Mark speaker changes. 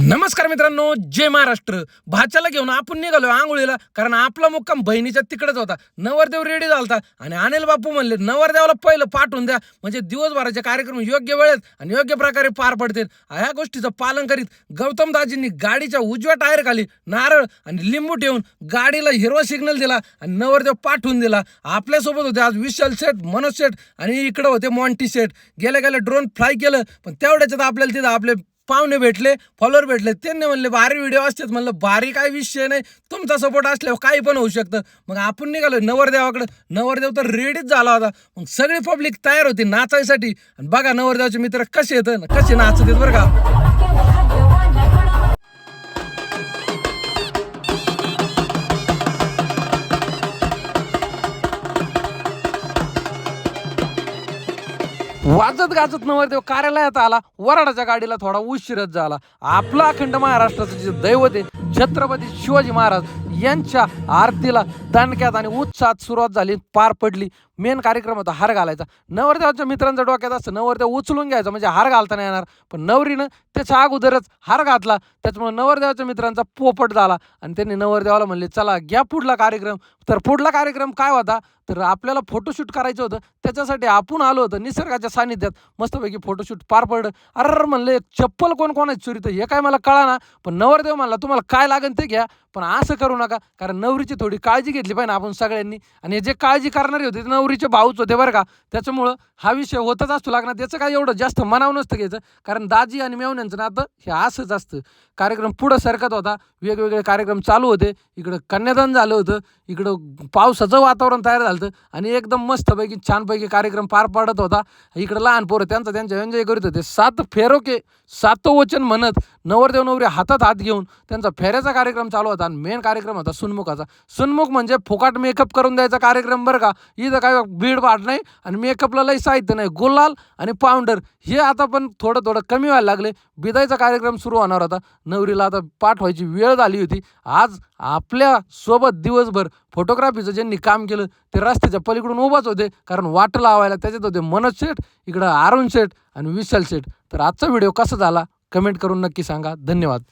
Speaker 1: नमस्कार मित्रांनो जय महाराष्ट्र. भाच्याला घेऊन आपण निघालो आंघोळीला कारण आपला मुक्काम बहिणीच्या तिकडेच होता. नवरदेव रेडी झालता आणि अनिल बापू म्हणले नवरदेवाला पहिलं पाठवून द्या. म्हणजे दिवसभराचे कार्यक्रम योग्य वेळेत आणि योग्य प्रकारे पार पडतील. ह्या गोष्टीचं पालन करीत गौतम दाजींनी गाडीच्या उजव्या टायर खाली नारळ आणि लिंबू ठेवून गाडीला हिरवा सिग्नल दिला आणि नवरदेव पाठवून दिला. आपल्यासोबत होते आज विशाल शेठ मनोज शेठ आणि इकडे होते मॉन्टी शेठ. गेल्या गेल्या ड्रोन फ्लाय केलं पण तेवढ्याच्यात आपल्याला तिथं आपले पाहुणे भेटले फॉलोअर भेटले त्यांनी म्हणले भारी व्हिडिओ असतात. म्हणलं भारी काय विषय नाही. तुमचा सपोर्ट असल्यावर काही पण होऊ शकतं. मग आपण निघालो नवरदेवाकडे. नवरदेव तर रेडीच झाला होता. मग सगळी पब्लिक तयार होती नाचायसाठी. आणि बघा नवरदेवाचे मित्र कसे येतं कसे नाचत बरं का. वाजत गाजत नवरदेव कार्यालयात आला वराडाच्या गाडीला थोडा उशीरच झाला. आपला अखंड महाराष्ट्राचं जे दैवत आहे छत्रपती शिवाजी महाराज यांच्या आरतीला दणक्यात आणि उत्साहात सुरुवात झाली पार पडली. मेन कार्यक्रम होता हार घालायचा. नवरदेवाच्या मित्रांच्या डोक्यात असतं नवरदेव उचलून घ्यायचा म्हणजे हार घालता नाही येणार. पण नवरीनं त्याच्या अगोदरच हार घातला त्याच्यामुळे नवरदेवाच्या मित्रांचा पोपट झाला. आणि त्यांनी नवरदेवाला म्हणले चला घ्या पुढला कार्यक्रम. तर पुढला कार्यक्रम काय होता? तर आपल्याला फोटोशूट करायचं होतं. त्याच्यासाठी आपण आलो होतं निसर्गाच्या सानिध्यात मस्तपैकी फोटोशूट पार पडलं. अरे म्हणले चप्पल कोण कोणाची चोरी तर हे काय मला कळा ना पण नवरदेव म्हणला तुम्हाला काय लागेल ते घ्या. पण असं करू नका. कारण नवरीची थोडी काळजी घेतली पाहिजे आपण सगळ्यांनी. आणि हे जे काळजी करणारे होते ते नवरीचे भाऊच होते बरं का. त्याच्यामुळं हा विषय होतच असतो लागणार. त्याचं काय एवढं जास्त मनाव नसतं घ्यायचं. कारण दाजी आणि मेवण्यांचं नातं हे असंच असतं. कार्यक्रम पुढं सरकत होता. वेगवेगळे कार्यक्रम चालू होते. इकडं कन्यादान झालं होतं. इकडं पावसाचं वातावरण तयार झालं होतं. आणि एकदम मस्तपैकी छानपैकी कार्यक्रम पार पाडत होता. इकडं लहान पोरं त्यांचा त्यांच्या एन्जॉय करीत होते. सात फेरोके सातवचन म्हणत नवरदेव नवरी हातात हात घेऊन त्यांचा फेऱ्याचा कार्यक्रम चालू होता. आणि मेन कार्यक्रम होता सुनमुखाचा. सुनमुख म्हणजे फुकाट मेकअप करून द्यायचा कार्यक्रम बरं का? इथं काय भीड भाड नाही आणि मेकअपला लई साहित्य नाही. गुलाल आणि पावडर हे आता पण थोडं थोडं कमी व्हायला लागले. बिदायचा कार्यक्रम सुरू होणार होता. नवरीला आता पाठवायची वेळ झाली होती. आज आपल्यासोबत दिवसभर फोटोग्राफीचं ज्यांनी काम केलं ते रस्त्याच्या पलीकडून उभाच होते. कारण वाट लावायला त्याच्यात होते मनोज शेठ इकडं अरुण शेठ आणि विशाल शेठ. तर आजचा व्हिडिओ कसा झाला? कमेंट करून नक्की सांगा. धन्यवाद.